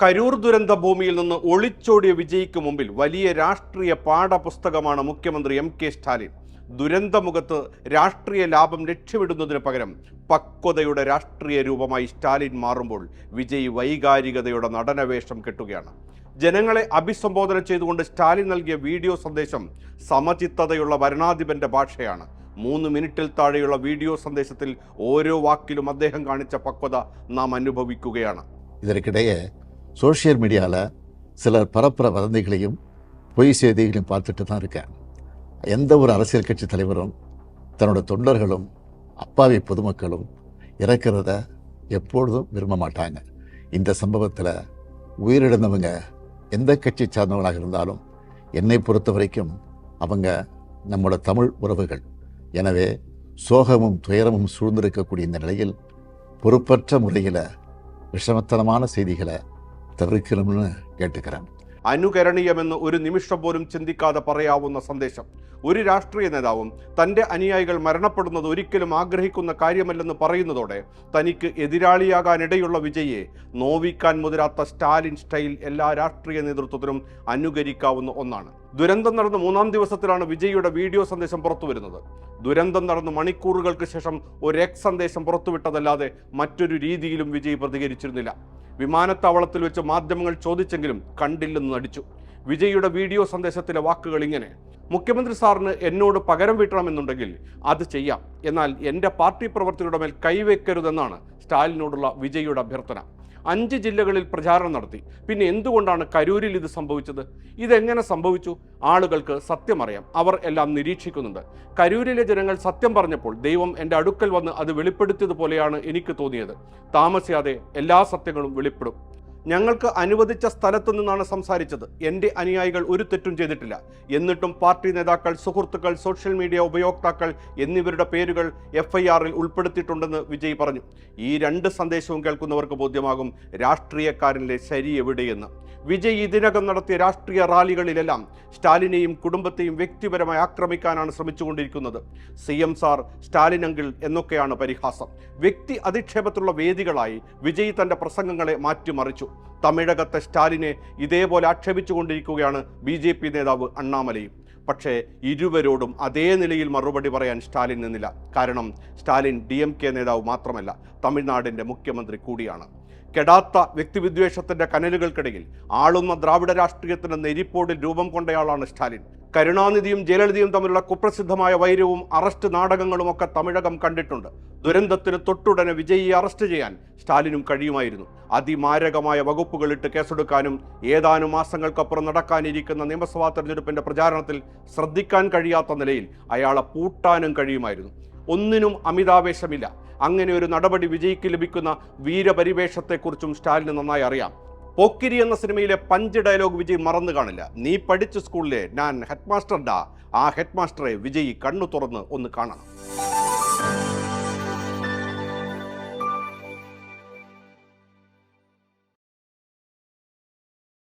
കരൂർ ദുരന്ത ഭൂമിയിൽ നിന്ന് ഒളിച്ചോടിയ വിജയിക്ക് മുമ്പിൽ വലിയ രാഷ്ട്രീയ പാഠപുസ്തകമാണ് മുഖ്യമന്ത്രി എം കെ സ്റ്റാലിൻ. ദുരന്തമുഖത്ത് രാഷ്ട്രീയ ലാഭം ലക്ഷ്യമിടുന്നതിന് പകരം പക്വതയുടെ രാഷ്ട്രീയ രൂപമായി സ്റ്റാലിൻ മാറുമ്പോൾ വിജയ് വൈകാരികതയുടെ നടനവേഷം കെട്ടുകയാണ്. ജനങ്ങളെ അഭിസംബോധന ചെയ്തുകൊണ്ട് സ്റ്റാലിൻ നൽകിയ വീഡിയോ സന്ദേശം സമചിത്തതയുള്ള ഭരണാധിപന്റെ ഭാഷയാണ്. മൂന്ന് മിനിറ്റിൽ താഴെയുള്ള വീഡിയോ സന്ദേശത്തിൽ ഓരോ വാക്കിലും അദ്ദേഹം കാണിച്ച പക്വത നാം അനുഭവിക്കുകയാണ്. ഇതിനിടയെ சோஷியல் மீடியாவில் சிலர் பரப்புற வதந்திகளையும் பொய் செய்திகளையும் பார்த்துட்டு தான் இருக்கேன். எந்த ஒரு அரசியல் கட்சி தலைவரும் தன்னோட தொண்டர்களும் அப்பாவி பொதுமக்களும் இறக்கிறத எப்பொழுதும் விரும்ப மாட்டாங்க. இந்த சம்பவத்தில் உயிரிழந்தவங்க எந்த கட்சி சார்ந்தவங்களாக இருந்தாலும் என்னை பொறுத்த வரைக்கும் அவங்க நம்மளோட தமிழ் உறவுகள். எனவே சோகமும் துயரமும் சூழ்ந்திருக்கக்கூடிய இந்த நிலையில் பொறுப்பற்ற முறையில் விஷமத்தனமான செய்திகளை തെറിക്കണമെന്ന് കേട്ടുകരം അനുകരണീയമെന്ന് ഒരു നിമിഷം പോലും ചിന്തിക്കാതെ പറയാവുന്ന സന്ദേശം. ഒരു രാഷ്ട്രീയ നേതാവും തന്റെ അനുയായികൾ മരണപ്പെടുന്നത് ഒരിക്കലും ആഗ്രഹിക്കുന്ന കാര്യമല്ലെന്ന് പറയുന്നതോടെ തനിക്ക് എതിരാളിയാകാനിടയുള്ള വിജയെ നോവിക്കാൻ മുതിരാത്ത സ്റ്റാലിൻ സ്റ്റൈൽ എല്ലാ രാഷ്ട്രീയ നേതൃത്വത്തിനും അനുകരിക്കാവുന്ന ഒന്നാണ്. ദുരന്തം നടന്ന മൂന്നാം ദിവസത്തിലാണ് വിജയിയുടെ വീഡിയോ സന്ദേശം പുറത്തുവരുന്നത്. ദുരന്തം നടന്ന് മണിക്കൂറുകൾക്ക് ശേഷം ഒരു എക്സ് സന്ദേശം പുറത്തുവിട്ടതല്ലാതെ മറ്റൊരു രീതിയിലും വിജയ് പ്രതികരിച്ചിരുന്നില്ല. വിമാനത്താവളത്തിൽ വെച്ച് മാധ്യമങ്ങൾ ചോദിച്ചെങ്കിലും കണ്ടില്ലെന്ന് നടിച്ചു. വിജയിയുടെ വീഡിയോ സന്ദേശത്തിലെ വാക്കുകൾ ഇങ്ങനെ മുഖ്യമന്ത്രി സാറിന് എന്നോട് പകരം വീട്ടണമെന്നുണ്ടെങ്കിൽ അത് ചെയ്യാം. എന്നാൽ എന്റെ പാർട്ടി പ്രവർത്തകരുടെ മേൽ കൈവയ്ക്കരുതെന്നാണ് സ്റ്റാലിനോടുള്ള വിജയിയുടെ അഭ്യർത്ഥന. അഞ്ച് ജില്ലകളിൽ പ്രചാരണം നടത്തി. പിന്നെ എന്തുകൊണ്ടാണ് കരൂരിൽ ഇത് സംഭവിച്ചത്? ഇതെങ്ങനെ സംഭവിച്ചു? ആളുകൾക്ക് സത്യം അറിയാം അവർ എല്ലാം നിരീക്ഷിക്കുന്നുണ്ട്. കരൂരിലെ ജനങ്ങൾ സത്യം പറഞ്ഞപ്പോൾ ദൈവം എന്റെ അടുക്കൽ വന്ന് അത് വെളിപ്പെടുത്തിയതുപോലെയാണ് എനിക്ക് തോന്നിയത്. താമസിയാതെ എല്ലാ സത്യങ്ങളും വെളിപ്പെടും. ഞങ്ങൾക്ക് അനുവദിച്ച സ്ഥലത്തു നിന്നാണ് സംസാരിച്ചത്. എന്റെ അനുയായികൾ ഒരു തെറ്റും ചെയ്തിട്ടില്ല. എന്നിട്ടും പാർട്ടി നേതാക്കൾ സുഹൃത്തുക്കൾ സോഷ്യൽ മീഡിയ ഉപയോക്താക്കൾ എന്നിവരുടെ പേരുകൾ എഫ് ഐ ആറിൽ ഉൾപ്പെടുത്തിയിട്ടുണ്ടെന്ന് വിജയ് പറഞ്ഞു. ഈ രണ്ട് സന്ദേശവും കേൾക്കുന്നവർക്ക് ബോധ്യമാകും രാഷ്ട്രീയക്കാരന്റെ ശരി എവിടെയെന്ന്. വിജയ് ഇതിനകം നടത്തിയ രാഷ്ട്രീയ റാലികളിലെല്ലാം സ്റ്റാലിനെയും കുടുംബത്തെയും വ്യക്തിപരമായി ആക്രമിക്കാനാണ് ശ്രമിച്ചുകൊണ്ടിരിക്കുന്നത്. C M sir Stalin uncle എന്നൊക്കെയാണ് പരിഹാസം. വ്യക്തി അധിക്ഷേപത്തിലുള്ള വേദികളായി വിജയ് തന്റെ പ്രസംഗങ്ങളെ മാറ്റിമറിച്ചു. തമിഴകത്തെ സ്റ്റാലിനെ ഇതേപോലെ ആക്ഷേപിച്ചുകൊണ്ടിരിക്കുകയാണ് ബി ജെ പി നേതാവ് അണ്ണാമലയും പക്ഷേ ഇരുവരോടും അതേ നിലയിൽ മറുപടി പറയാൻ സ്റ്റാലിൻ നിന്നില്ല. കാരണം സ്റ്റാലിൻ ഡി നേതാവ് മാത്രമല്ല തമിഴ്നാടിന്റെ മുഖ്യമന്ത്രി കൂടിയാണ്. കെടാത്ത വ്യക്തിവിദ്വേഷത്തിന്റെ കനലുകൾക്കിടയിൽ ആളുന്ന ദ്രാവിഡ രാഷ്ട്രീയത്തിന്റെ നെരിപ്പോടിൽ രൂപം കൊണ്ടയാളാണ് സ്റ്റാലിൻ. കരുണാനിധിയും ജയലളിതയും തമ്മിലുള്ള കുപ്രസിദ്ധമായ വൈരവും അറസ്റ്റ് നാടകങ്ങളും ഒക്കെ തമിഴകം കണ്ടിട്ടുണ്ട്. ദുരന്തത്തിന് തൊട്ടുടനെ വിജയിയെ അറസ്റ്റ് ചെയ്യാൻ സ്റ്റാലിനും കഴിയുമായിരുന്നു. അതിമാരകമായ വകുപ്പുകളിട്ട് കേസെടുക്കാനും ഏതാനും മാസങ്ങൾക്കപ്പുറം നടക്കാനിരിക്കുന്ന നിയമസഭാ തെരഞ്ഞെടുപ്പിന്റെ പ്രചാരണത്തിൽ ശ്രദ്ധിക്കാൻ കഴിയാത്ത നിലയിൽ അയാളെ പൂട്ടാനും കഴിയുമായിരുന്നു. ഒന്നിനും അമിതാവേശമില്ല. അങ്ങനെ ഒരു നടപടി വിജയിക്ക് ലഭിക്കുന്ന വീരപരിവേഷത്തെക്കുറിച്ചും സ്റ്റാലിന് നന്നായി അറിയാം. പോക്കിരി എന്ന സിനിമയിലെ പഞ്ച് ഡയലോഗ് വിജയ് മറന്നു കാണില്ല. നീ പഠിച്ച സ്കൂളിലെ ഞാൻ ഹെഡ് മാസ്റ്റർ ഡാ. ആ ഹെഡ് മാസ്റ്ററെ വിജയ് കണ്ണു തുറന്ന് ഒന്ന് കാണണം.